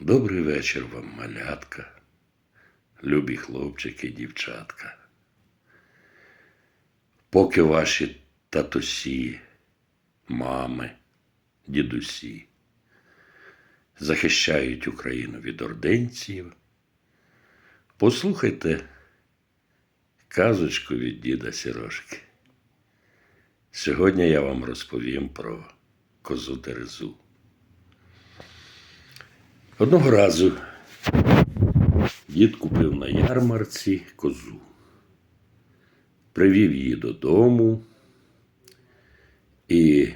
Добрий вечір вам, малятка, любі хлопчики, дівчатка. Поки ваші татусі, мами, дідусі захищають Україну від орденців, послухайте казочку від діда Сірошки. Сьогодні я вам розповім про козу Терезу. Одного разу дід купив на ярмарці козу, привів її додому і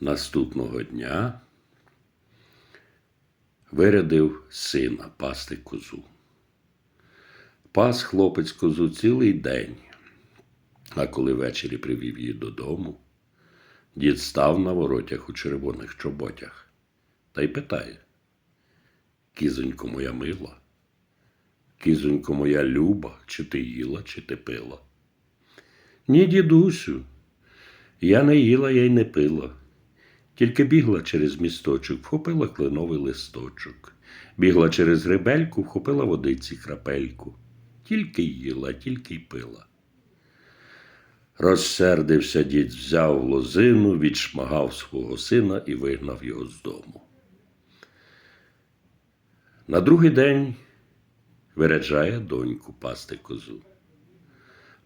наступного дня вирядив сина пасти козу. Пас хлопець козу цілий день, а коли ввечері привів її додому, дід став на воротях у червоних чоботях та й питає. Кізонько моя мила, кізонько моя люба, чи ти їла, чи ти пила? Ні, дідусю, я не їла, я й не пила. Тільки бігла через місточок, вхопила кленовий листочок, бігла через гребельку, вхопила водиці крапельку. Тільки їла, тільки й пила. Розсердився дід, взяв лозину, відшмагав свого сина і вигнав його з дому. На другий день виряджає доньку пасти козу.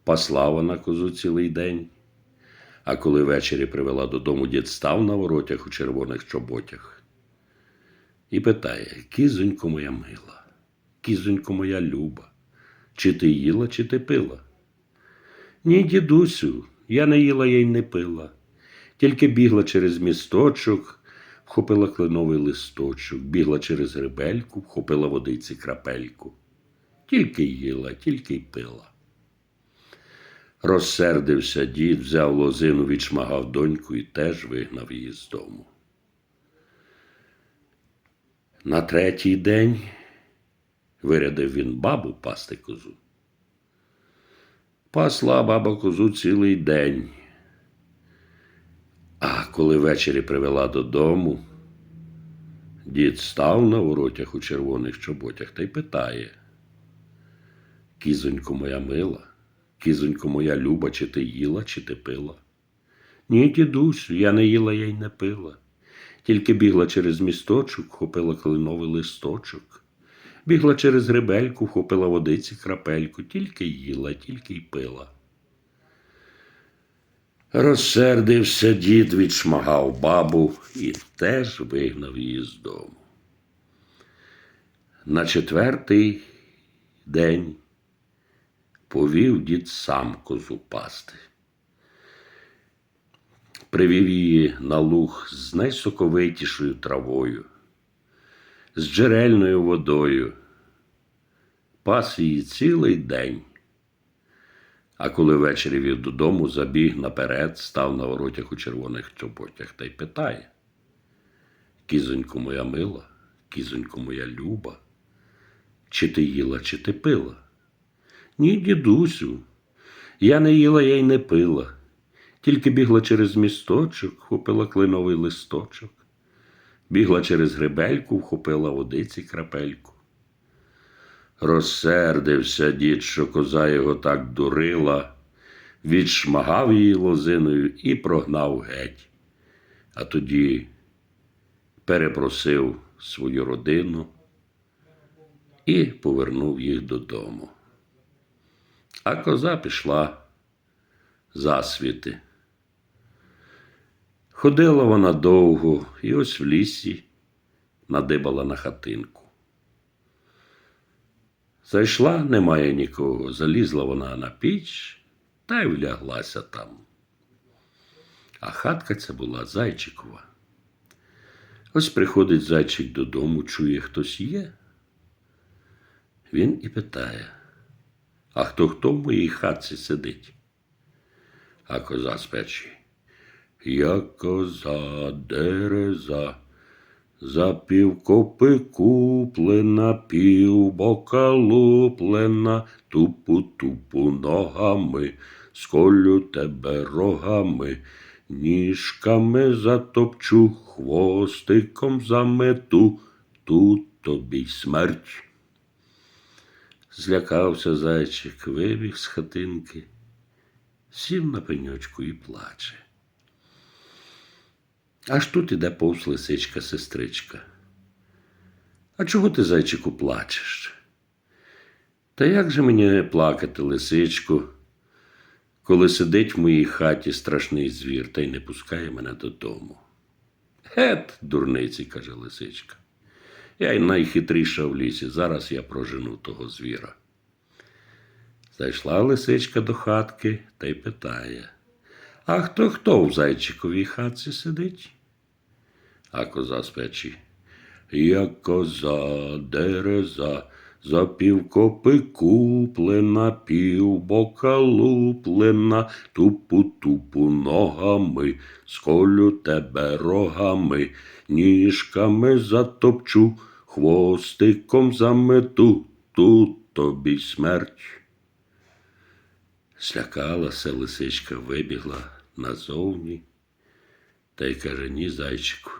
Пасла вона козу цілий день, а коли ввечері привела додому, дід став на воротях у червоних чоботях і питає: Кізонько моя мила, кізонько моя люба, чи ти їла, чи ти пила? Ні, дідусю, я не їла, я й не пила, тільки бігла через місточок вхопила кленовий листочок, бігла через гребельку, вхопила водиці крапельку. Тільки їла, тільки й пила. Розсердився дід, взяв лозину, відшмагав доньку і теж вигнав її з дому. На третій день вирядив він бабу пасти козу. Пасла баба козу цілий день. Коли ввечері привела додому, дід став на воротях у червоних чоботях та й питає: Кізонько моя мила, кізонько моя люба, чи ти їла, чи ти пила? Ні, дідусю, я не їла, я й не пила. Тільки бігла через місточок, хопила кленовий листочок, бігла через гребельку, хопила водиці крапельку, тільки їла, тільки й пила. Розсердився дід, відшмагав бабу і теж вигнав її з дому. На четвертий день повів дід сам козу пасти. Привів її на луг з найсоковитішою травою, з джерельною водою, пас її цілий день. А коли ввечері вів додому, забіг наперед, став на воротях у червоних чоботях та й питає: Кізонько моя мила, кізонько моя люба, чи ти їла, чи ти пила? Ні, дідусю, я не їла, я й не пила, тільки бігла через місточок, хопила кленовий листочок, бігла через гребельку, вхопила водиці крапельку. Розсердився дід, що коза його так дурила, відшмагав її лозиною і прогнав геть. А тоді перепросив свою родину і повернув їх додому. А коза пішла засвіти. Ходила вона довго і ось в лісі надибала на хатинку. Зайшла, немає нікого, залізла вона на піч та й вляглася там. А хатка ця була зайчикова. Ось приходить зайчик додому, чує, хтось є. Він і питає, а хто хто в моїй хатці сидить? А коза з печі. Я коза дереза. За півкопи куплена, півбока луплена, тупу-тупу ногами, сколю тебе рогами, ніжками затопчу, хвостиком замету, тут тобі смерть. Злякався зайчик, вибіг з хатинки, сів на пеньочку і плаче. Аж тут іде повз лисичка сестричка. А чого ти, зайчику, плачеш? Та як же мені плакати, лисичку, коли сидить в моїй хаті страшний звір та й не пускає мене додому? Гет, дурниці, каже лисичка. Я й найхитріша в лісі, зараз я прожену того звіра. Зайшла лисичка до хатки та й питає: А хто хто в зайчиковій хатці сидить? А коза з печі. Я коза, дереза, за півкопи куплена, півбока луплена, тупу-тупу ногами, сколю тебе рогами, ніжками затопчу, хвостиком замету, тут тобі смерть. Слякалася лисичка, вибігла назовні та й каже: ні, зайчику,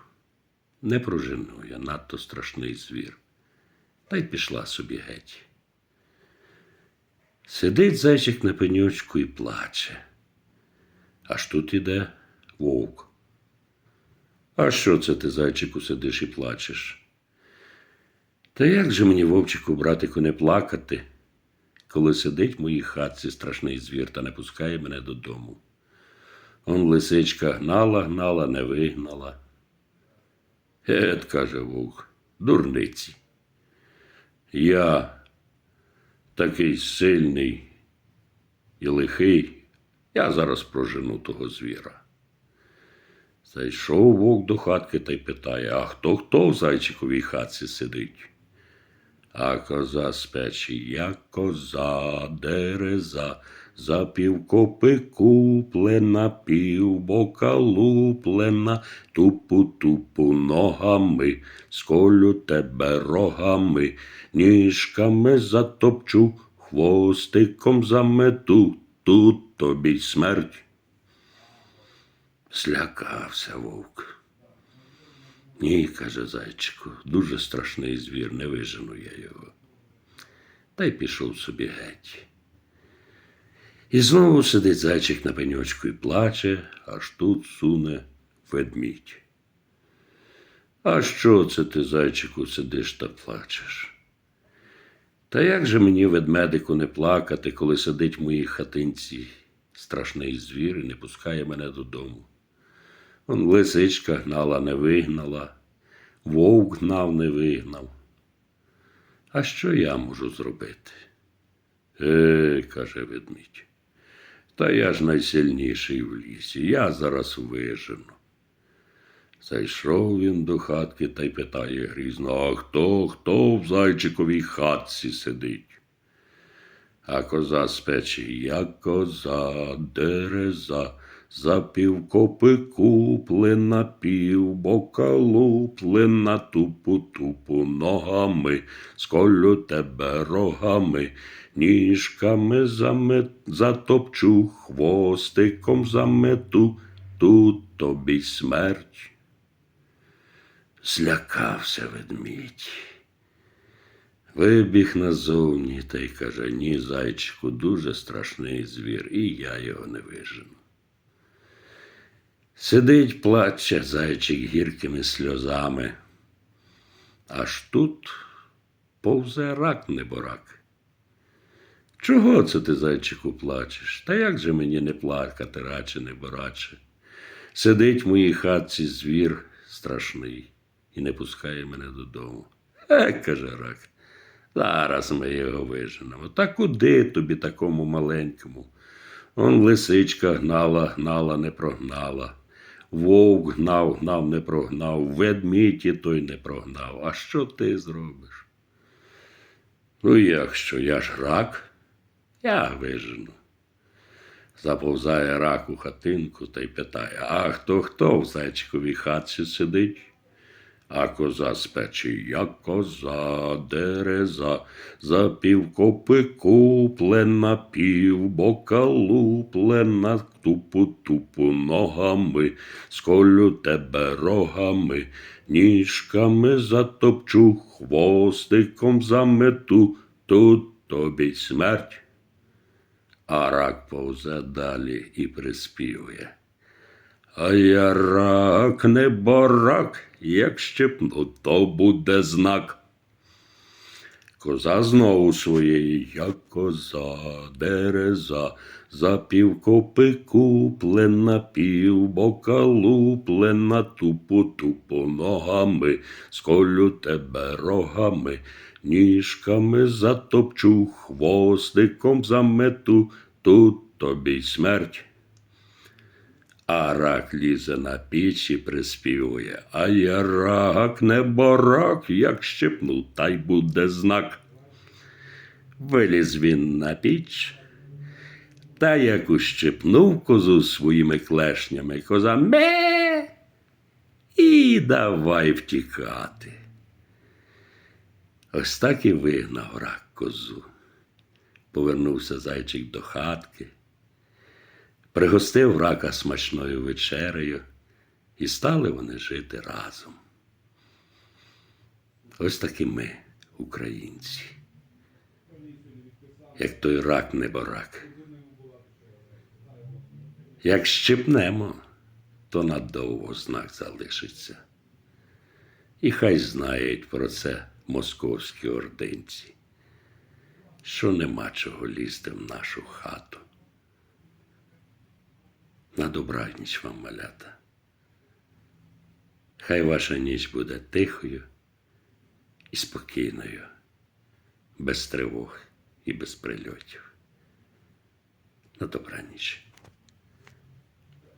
не прожену я надто страшний звір. Та й пішла собі геть. Сидить зайчик на пеньочку і плаче. Аж тут іде вовк. А що це ти, зайчику, сидиш і плачеш? Та як же мені, вовчику, братику, не плакати, коли сидить в моїй хатці страшний звір та не пускає мене додому? Он лисичка гнала, гнала, не вигнала. Ет, каже вовк, дурниці. Я такий сильний і лихий, я зараз прожену того звіра. Зайшов вовк до хатки та й питає, а хто хто в зайчиковій хатці сидить? А коза з печі, я коза, дереза, за півкопи куплена, півбока луплена, тупу-тупу ногами, сколю тебе рогами, ніжками затопчу, хвостиком замету, тут тобі смерть. Слякався вовк. Ні, каже зайчику, дуже страшний звір, не вижену я його. Та й пішов собі геть. І знову сидить зайчик на пеньочку і плаче, аж тут суне ведмідь. А що це ти, зайчику, сидиш та плачеш? Та як же мені, ведмедику, не плакати, коли сидить в моїй хатинці страшний звір і не пускає мене додому? Лисичка гнала, не вигнала, вовк гнав, не вигнав. А що я можу зробити? Е, каже ведмідь. Та я ж найсильніший в лісі, я зараз вижену. Зайшов він до хатки та й питає грізно, а хто, хто в зайчиковій хатці сидить? А коза з печі, я коза, дереза, за півкопи куплена, півбока луплена, тупу-тупу ногами, сколю тебе рогами, ніжками замет, затопчу, хвостиком замету, тут тобі смерть. Злякався ведмідь. Вибіг назовні та й каже, ні, зайчику, дуже страшний звір, і я його не вижену. Сидить, плаче зайчик гіркими сльозами. Аж тут повзе рак неборак. Чого це ти, зайчику, плачеш? Та як же мені не плакати, радше небораче? Сидить в моїй хатці звір страшний і не пускає мене додому. Е, каже рак, зараз ми його виженемо. Та куди тобі такому маленькому? Он лисичка гнала, гнала, не прогнала. Вовк гнав, гнав, не прогнав, ведмідь і той не прогнав. А що ти зробиш? Ну, як що, я ж рак, я вижену. Заповзає рак у хатинку та й питає, а хто хто в зайчиковій хатці сидить? А коза з печі, як коза, дереза, за півкопи куплена, півбока луплена, тупу тупу ногами, сколю тебе рогами, ніжками затопчу, хвостиком замету, тут тобі смерть. А рак повзе далі і приспівує. А я рак, не барак, як щепну, то буде знак. Коза знову своєї, як коза, дереза, за півкопи куплена, півбока луплена, тупу тупу ногами, сколю тебе рогами, ніжками затопчу, хвостиком замету, тут тобі смерть. А рак лізе на піч і приспівує. А я рак, не барак, як щепну, та й буде знак. Виліз він на піч, та як ущипнув козу своїми клешнями, коза ме і давай втікати. Ось так і вигнав рак козу. Повернувся зайчик до хатки пригостив рака смачною вечерею, і стали вони жити разом. Ось такі ми, українці. Як той рак неборак. Як щепнемо, то надовго знак залишиться. І хай знають про це московські ординці, що нема чого лізти в нашу хату. На добраніч вам, малята. Хай ваша ніч буде тихою і спокійною, без тривог і без прильотів. На добраніч.